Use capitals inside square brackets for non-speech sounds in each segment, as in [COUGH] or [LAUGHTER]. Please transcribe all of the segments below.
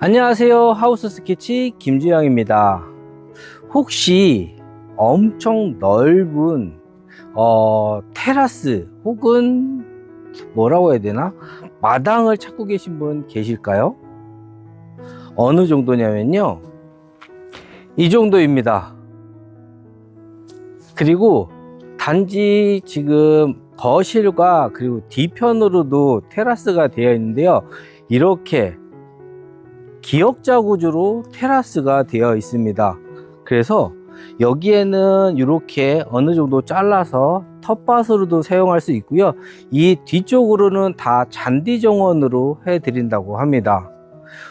안녕하세요. 하우스 스케치 김주영입니다. 혹시 엄청 넓은 어, 테라스 혹은 뭐라고 해야 되나? 마당을 찾고 계신 분 계실까요? 어느 정도냐면요. 이 정도입니다. 그리고 단지 지금 거실과 그리고 뒤편으로도 테라스가 되어 있는데요. 이렇게 기역자 구조로 테라스가 되어 있습니다. 그래서 여기에는 이렇게 어느 정도 잘라서 텃밭으로도 사용할 수 있고요. 이 뒤쪽으로는 다 잔디 정원으로 해 드린다고 합니다.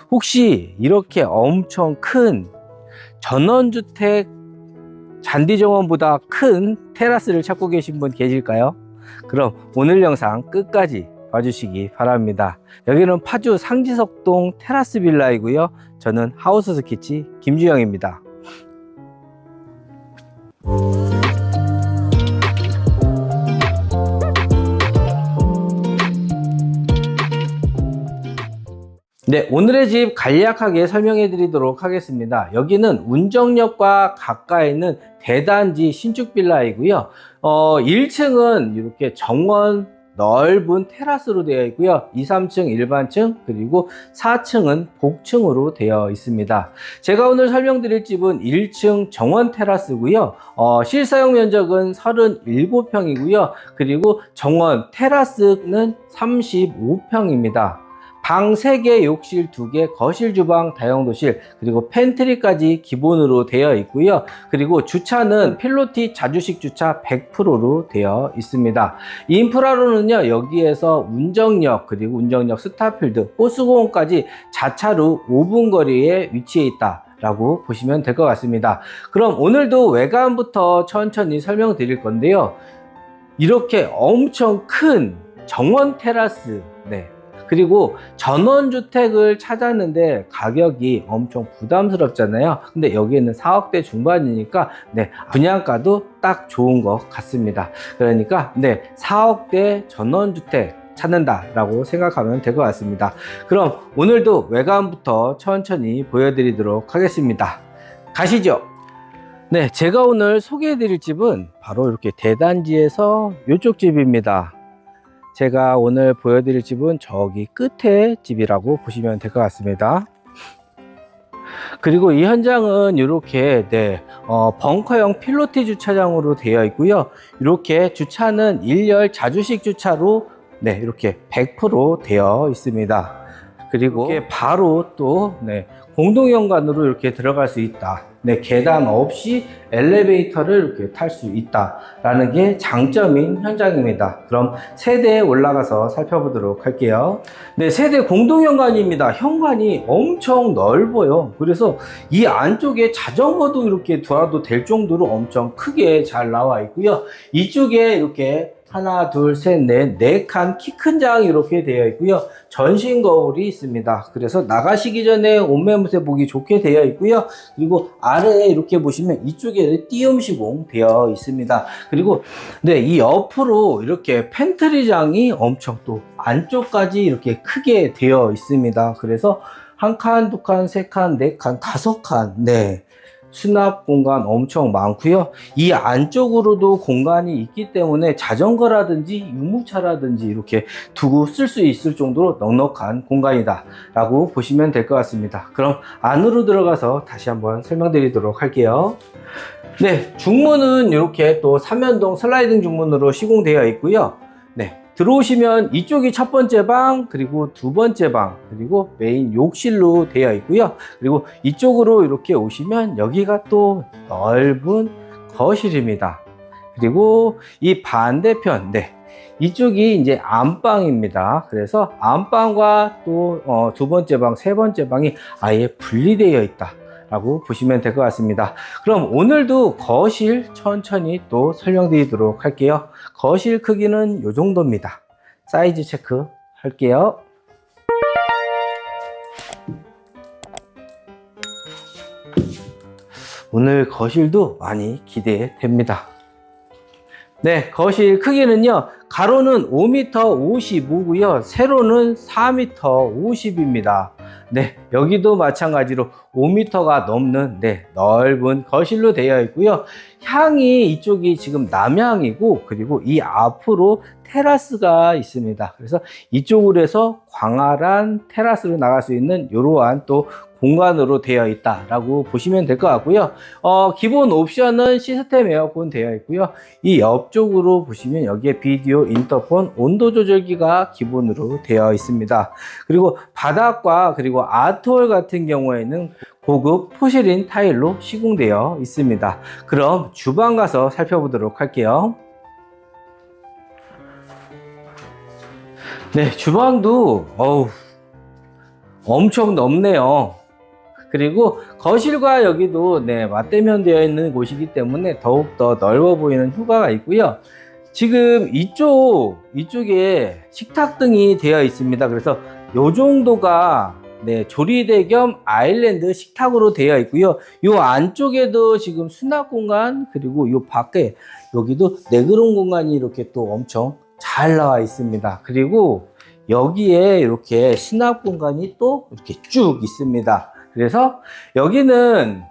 혹시 이렇게 엄청 큰 전원주택 잔디 정원보다 큰 테라스를 찾고 계신 분 계실까요? 그럼 오늘 영상 끝까지 봐주시기 바랍니다. 여기는 파주 상지석동 테라스 빌라이고요. 저는 하우스 스케치 김주영입니다. 네, 오늘의 집 간략하게 설명해 드리도록 하겠습니다. 여기는 운정역과 가까이 있는 대단지 신축 빌라이고요. 어, 1층은 이렇게 정원 넓은 테라스로 되어 있고요. 2, 3층 일반층 그리고 4층은 복층으로 되어 있습니다. 제가 오늘 설명드릴 집은 1층 정원 테라스고요. 어, 실사용 면적은 37평이고요. 그리고 정원 테라스는 35평입니다. 방 3개, 욕실 2개, 거실, 주방, 다용도실, 그리고 팬트리까지 기본으로 되어 있고요. 그리고 주차는 필로티 자주식 주차 100%로 되어 있습니다. 인프라로는요, 여기에서 운정역, 그리고 운정역 스타필드, 호수공원까지 자차로 5분 거리에 위치해 있다. 라고 보시면 될 것 같습니다. 그럼 오늘도 외관부터 천천히 설명드릴 건데요. 이렇게 엄청 큰 정원 테라스, 네. 그리고 전원주택을 찾았는데 가격이 엄청 부담스럽잖아요. 근데 여기에는 4억대 중반이니까 네, 분양가도 딱 좋은 것 같습니다. 그러니까 네, 4억대 전원주택 찾는다라고 생각하면 될 것 같습니다. 그럼 오늘도 외관부터 천천히 보여드리도록 하겠습니다. 가시죠. 네, 제가 오늘 소개해드릴 집은 바로 이렇게 대단지에서 이쪽 집입니다. 제가 오늘 보여드릴 집은 저기 끝에 집이라고 보시면 될 것 같습니다. 그리고 이 현장은 이렇게 네, 어, 벙커형 필로티 주차장으로 되어 있고요. 이렇게 주차는 1열 자주식 주차로 네, 이렇게 100% 되어 있습니다. 그리고 이렇게 바로 또 네, 공동현관으로 이렇게 들어갈 수 있다. 네, 계단 없이 엘리베이터를 이렇게 탈 수 있다라는 게 장점인 현장입니다. 그럼 세대에 올라가서 살펴보도록 할게요. 네, 세대 공동현관입니다. 현관이 엄청 넓어요. 그래서 이 안쪽에 자전거도 이렇게 두어도 될 정도로 엄청 크게 잘 나와 있고요. 이쪽에 이렇게 하나, 둘, 셋, 넷, 네 칸 키 큰 장이 이렇게 되어 있고요. 전신 거울이 있습니다. 그래서 나가시기 전에 옷매무새 보기 좋게 되어 있고요. 그리고 아래에 이렇게 보시면 이쪽에 띄움 시공 되어 있습니다. 그리고 네, 이 옆으로 이렇게 팬트리장이 엄청 또 안쪽까지 이렇게 크게 되어 있습니다. 그래서 한 칸, 두 칸, 세 칸, 네 칸, 다섯 칸, 네. 수납 공간 엄청 많고요. 이 안쪽으로도 공간이 있기 때문에 자전거라든지 유모차라든지 이렇게 두고 쓸 수 있을 정도로 넉넉한 공간이다 라고 보시면 될 것 같습니다. 그럼 안으로 들어가서 다시 한번 설명드리도록 할게요. 네, 중문은 이렇게 또 삼연동 슬라이딩 중문으로 시공되어 있고요. 네, 들어오시면 이쪽이 첫 번째 방, 그리고 두 번째 방, 그리고 메인 욕실로 되어 있고요. 그리고 이쪽으로 이렇게 오시면 여기가 또 넓은 거실입니다. 그리고 이 반대편, 네. 이쪽이 이제 안방입니다. 그래서 안방과 또두 번째 방, 세 번째 방이 아예 분리되어 있다. 라고 보시면 될 것 같습니다. 그럼 오늘도 거실 천천히 또 설명드리도록 할게요. 거실 크기는 이 정도입니다. 사이즈 체크 할게요. 오늘 거실도 많이 기대됩니다. 네, 거실 크기는요, 가로는 5m 55고요, 세로는 4m 50입니다. 네, 여기도 마찬가지로 5m가 넘는 네, 넓은 거실로 되어 있고요. 향이 이쪽이 지금 남향이고 그리고 이 앞으로 테라스가 있습니다. 그래서 이쪽으로 해서 광활한 테라스로 나갈 수 있는 이러한 또 공간으로 되어 있다라고 보시면 될 것 같고요. 어, 기본 옵션은 시스템 에어컨 되어 있고요. 이 옆쪽으로 보시면 여기에 비디오, 인터폰, 온도 조절기가 기본으로 되어 있습니다. 그리고 바닥과 그리고 아트홀 같은 경우에는 고급 포실린 타일로 시공되어 있습니다. 그럼 주방 가서 살펴보도록 할게요. 네, 주방도 어우 엄청 넓네요. 그리고 거실과 여기도 네, 맞대면 되어 있는 곳이기 때문에 더욱더 넓어 보이는 효과가 있고요. 지금 이쪽, 이쪽에 식탁 등이 되어 있습니다. 그래서 요 정도가 네, 조리대 겸 아일랜드 식탁으로 되어 있고요. 요 안쪽에도 지금 수납 공간 그리고 요 밖에 여기도 내그런 공간이 이렇게 또 엄청 잘 나와 있습니다. 그리고 여기에 이렇게 수납 공간이 또 이렇게 쭉 있습니다. 그래서 여기는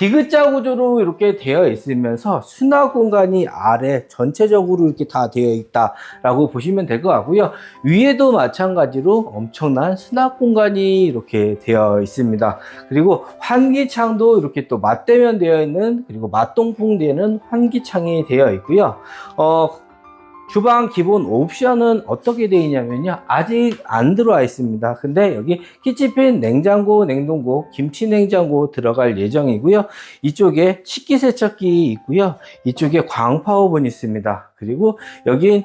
디귿자 구조로 이렇게 되어 있으면서 수납 공간이 아래 전체적으로 이렇게 다 되어 있다라고 보시면 될 것 같고요. 위에도 마찬가지로 엄청난 수납 공간이 이렇게 되어 있습니다. 그리고 환기창도 이렇게 또 맞대면 되어 있는 그리고 맞동풍 되는 환기창이 되어 있고요. 어, 주방 기본 옵션은 어떻게 되어 있냐면요. 아직 안 들어와 있습니다. 근데 여기 키치핀 냉장고, 냉동고, 김치 냉장고 들어갈 예정이고요. 이쪽에 식기세척기 있고요. 이쪽에 광파 오븐 있습니다. 그리고 여긴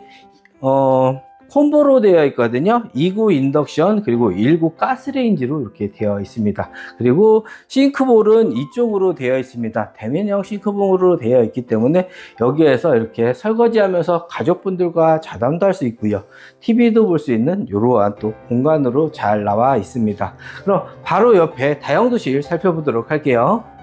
어 콤보로 되어 있거든요. 2구 인덕션 그리고 1구 가스레인지로 이렇게 되어 있습니다. 그리고 싱크볼은 이쪽으로 되어 있습니다. 대면형 싱크볼로 되어 있기 때문에 여기에서 이렇게 설거지하면서 가족분들과 자담도 할 수 있고요. TV도 볼 수 있는 이러한 또 공간으로 잘 나와 있습니다. 그럼 바로 옆에 다용도실 살펴보도록 할게요.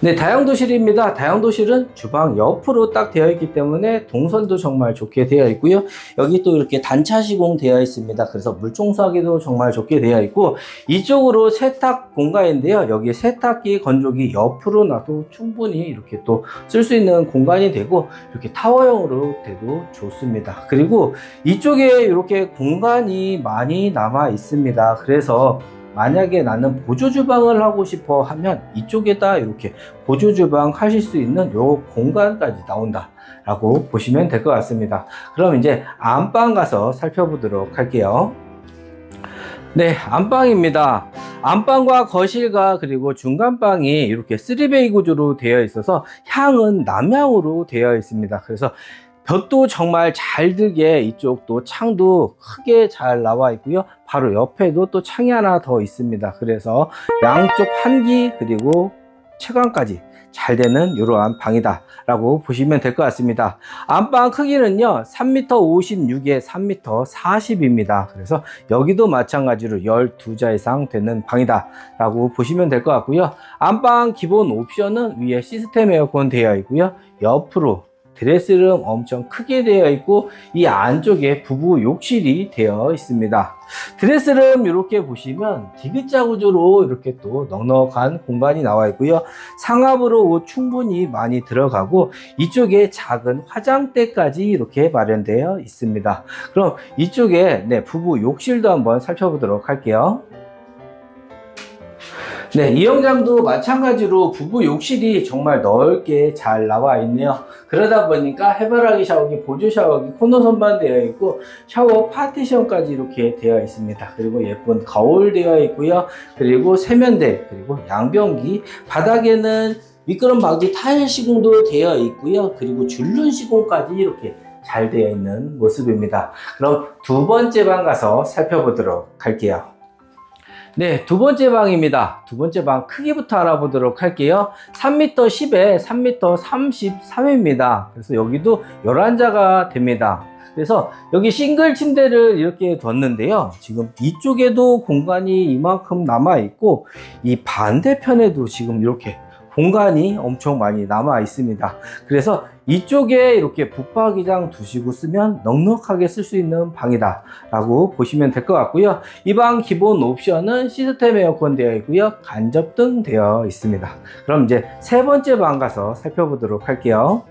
네, 다용도실입니다. 다용도실은 주방 옆으로 딱 되어 있기 때문에 동선도 정말 좋게 되어 있고요. 여기 또 이렇게 단차 시공 되어 있습니다. 그래서 물 청소하기도 정말 좋게 되어 있고 이쪽으로 세탁 공간인데요. 여기 세탁기, 건조기 옆으로 놔도 충분히 이렇게 또 쓸 수 있는 공간이 되고 이렇게 타워형으로 돼도 좋습니다. 그리고 이쪽에 이렇게 공간이 많이 남아 있습니다. 그래서 만약에 나는 보조 주방을 하고 싶어 하면 이쪽에다 이렇게 보조 주방 하실 수 있는 요 공간까지 나온다 라고 보시면 될 것 같습니다. 그럼 이제 안방 가서 살펴보도록 할게요. 네 안방입니다. 안방과 거실과 그리고 중간방이 이렇게 3베이 구조로 되어 있어서 향은 남향으로 되어 있습니다. 그래서 볕도 정말 잘 들게 이쪽도 창도 크게 잘 나와 있고요. 바로 옆에도 또 창이 하나 더 있습니다. 그래서 양쪽 환기 그리고 채광까지 잘 되는 이러한 방이다 라고 보시면 될 것 같습니다 안방 크기는요 3m 56에 3m 40입니다 그래서 여기도 마찬가지로 12자 이상 되는 방이다 라고 보시면 될 것 같고요 안방 기본 옵션은 위에 시스템 에어컨 되어 있고요 옆으로 드레스룸 엄청 크게 되어 있고 이 안쪽에 부부 욕실이 되어 있습니다. 드레스룸 이렇게 보시면 디귿자 구조로 이렇게 또 넉넉한 공간이 나와 있고요. 상압으로 옷 충분히 많이 들어가고 이쪽에 작은 화장대까지 이렇게 마련되어 있습니다. 그럼 이쪽에 네, 부부 욕실도 한번 살펴보도록 할게요. 네, 이 영장도 마찬가지로 부부 욕실이 정말 넓게 잘 나와 있네요. 그러다 보니까 해바라기 샤워기, 보조 샤워기, 코너 선반 되어 있고 샤워 파티션까지 이렇게 되어 있습니다. 그리고 예쁜 거울 되어 있고요. 그리고 세면대, 그리고 양변기, 바닥에는 미끄럼 막이 타일 시공도 되어 있고요. 그리고 줄눈 시공까지 이렇게 잘 되어 있는 모습입니다. 그럼 두 번째 방 가서 살펴보도록 할게요. 네, 두 번째 방입니다. 두 번째 방 크기부터 알아보도록 할게요. 3m 10에 3m 33입니다. 그래서 여기도 11자가 됩니다. 그래서 여기 싱글 침대를 이렇게 뒀는데요. 지금 이쪽에도 공간이 이만큼 남아 있고 이 반대편에도 지금 이렇게 공간이 엄청 많이 남아 있습니다. 그래서 이쪽에 이렇게 붙박이장 두시고 쓰면 넉넉하게 쓸 수 있는 방이다 라고 보시면 될 것 같고요. 이 방 기본 옵션은 시스템 에어컨 되어 있고요. 간접등 되어 있습니다. 그럼 이제 세 번째 방 가서 살펴보도록 할게요.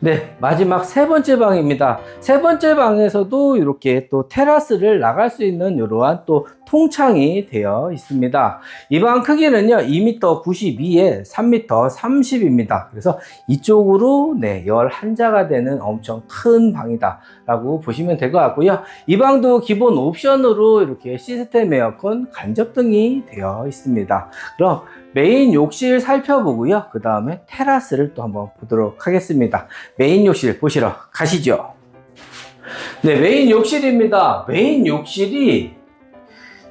네, 마지막 세 번째 방입니다. 세 번째 방에서도 이렇게 또 테라스를 나갈 수 있는 이러한 또 통창이 되어 있습니다. 이 방 크기는요, 2m 92에 3m 30입니다. 그래서 이쪽으로 네, 11자가 되는 엄청 큰 방이다 라고 보시면 될 것 같고요. 이 방도 기본 옵션으로 이렇게 시스템 에어컨 간접 등이 되어 있습니다. 그럼 메인 욕실 살펴보고요. 그 다음에 테라스를 또 한번 보도록 하겠습니다. 메인 욕실 보시러 가시죠. 네, 메인 욕실입니다. 메인 욕실이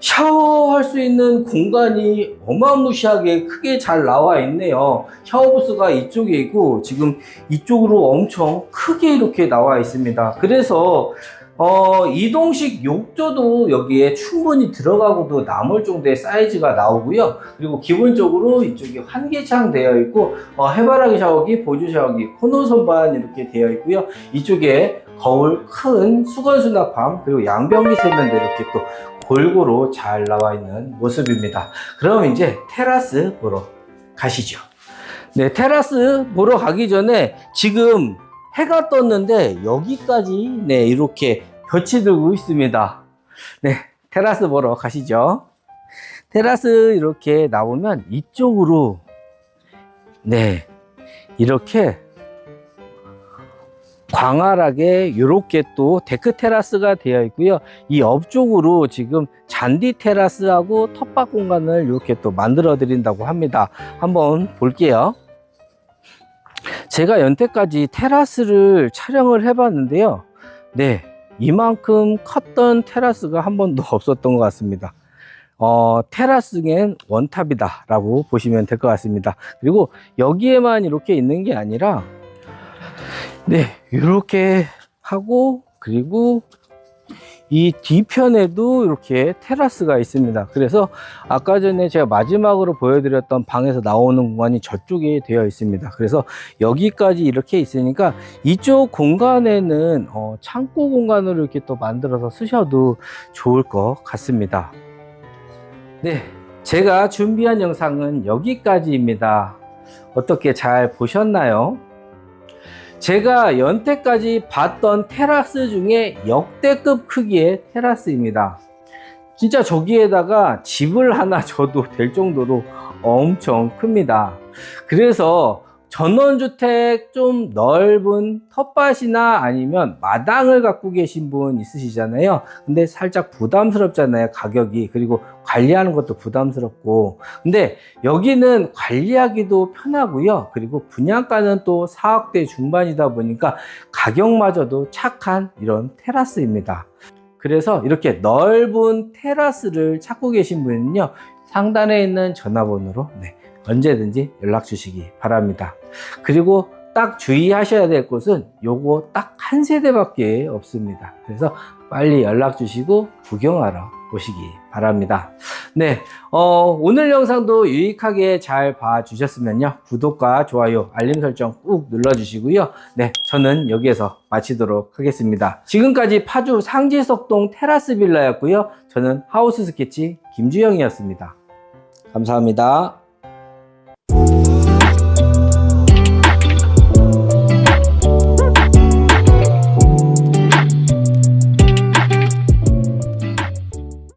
샤워할 수 있는 공간이 어마무시하게 크게 잘 나와 있네요. 샤워 부스가 이쪽에 있고 지금 이쪽으로 엄청 크게 이렇게 나와 있습니다. 그래서 어, 이동식 욕조도 여기에 충분히 들어가고도 남을 정도의 사이즈가 나오고요. 그리고 기본적으로 이쪽에 환기창 되어 있고 어, 해바라기 샤워기, 보조 샤워기, 코너 선반 이렇게 되어 있고요. 이쪽에 거울 큰 수건 수납함 그리고 양변기 세면대 이렇게 또 골고루 잘 나와 있는 모습입니다. 그럼 이제 테라스 보러 가시죠. 네, 테라스 보러 가기 전에 지금 해가 떴는데 여기까지 네, 이렇게 볕이 들고 있습니다. 네, 테라스 보러 가시죠. 테라스 이렇게 나오면 이쪽으로 네, 이렇게 광활하게 이렇게 또 데크 테라스가 되어 있고요. 이 옆쪽으로 지금 잔디 테라스하고 텃밭 공간을 이렇게 또 만들어 드린다고 합니다. 한번 볼게요. 제가 연태까지 테라스를 촬영을 해봤는데요. 네, 이만큼 컸던 테라스가 한 번도 [LAUGHS] 없었던 것 같습니다. 어, 테라스엔 원탑이다 라고 보시면 될 것 같습니다. 그리고 여기에만 이렇게 있는 게 아니라 네, 이렇게 하고 그리고 이 뒤편에도 이렇게 테라스가 있습니다. 그래서 아까 전에 제가 마지막으로 보여드렸던 방에서 나오는 공간이 저쪽에 되어 있습니다. 그래서 여기까지 이렇게 있으니까 이쪽 공간에는 어, 창고 공간으로 이렇게 또 만들어서 쓰셔도 좋을 것 같습니다. 네, 제가 준비한 영상은 여기까지입니다. 어떻게 잘 보셨나요? 제가 연태까지 봤던 테라스 중에 역대급 크기의 테라스입니다. 진짜 저기에다가 집을 하나 [LAUGHS] 져도 될 정도로 엄청 큽니다. 그래서 전원주택 좀 넓은 텃밭이나 아니면 마당을 갖고 계신 분 있으시잖아요. 근데 살짝 부담스럽잖아요. 가격이. 그리고 관리하는 것도 부담스럽고. 근데 여기는 관리하기도 편하고요. 그리고 분양가는 또 4억대 중반이다 보니까 가격마저도 착한 이런 테라스입니다. 그래서 이렇게 넓은 테라스를 찾고 계신 분은요. 상단에 있는 전화번호로 네, 언제든지 연락 주시기 바랍니다. 그리고 딱 주의하셔야 될 곳은 요거 딱 한 세대밖에 없습니다. 그래서 빨리 연락 주시고 구경하러 오시기 바랍니다. 네, 어, 오늘 영상도 유익하게 잘 봐주셨으면요. 구독과 좋아요, 알림 설정 꾹 눌러주시고요. 네, 저는 여기에서 마치도록 하겠습니다. 지금까지 파주 상지석동 테라스 빌라였고요. 저는 하우스 스케치 김주영이었습니다. 감사합니다. Thank you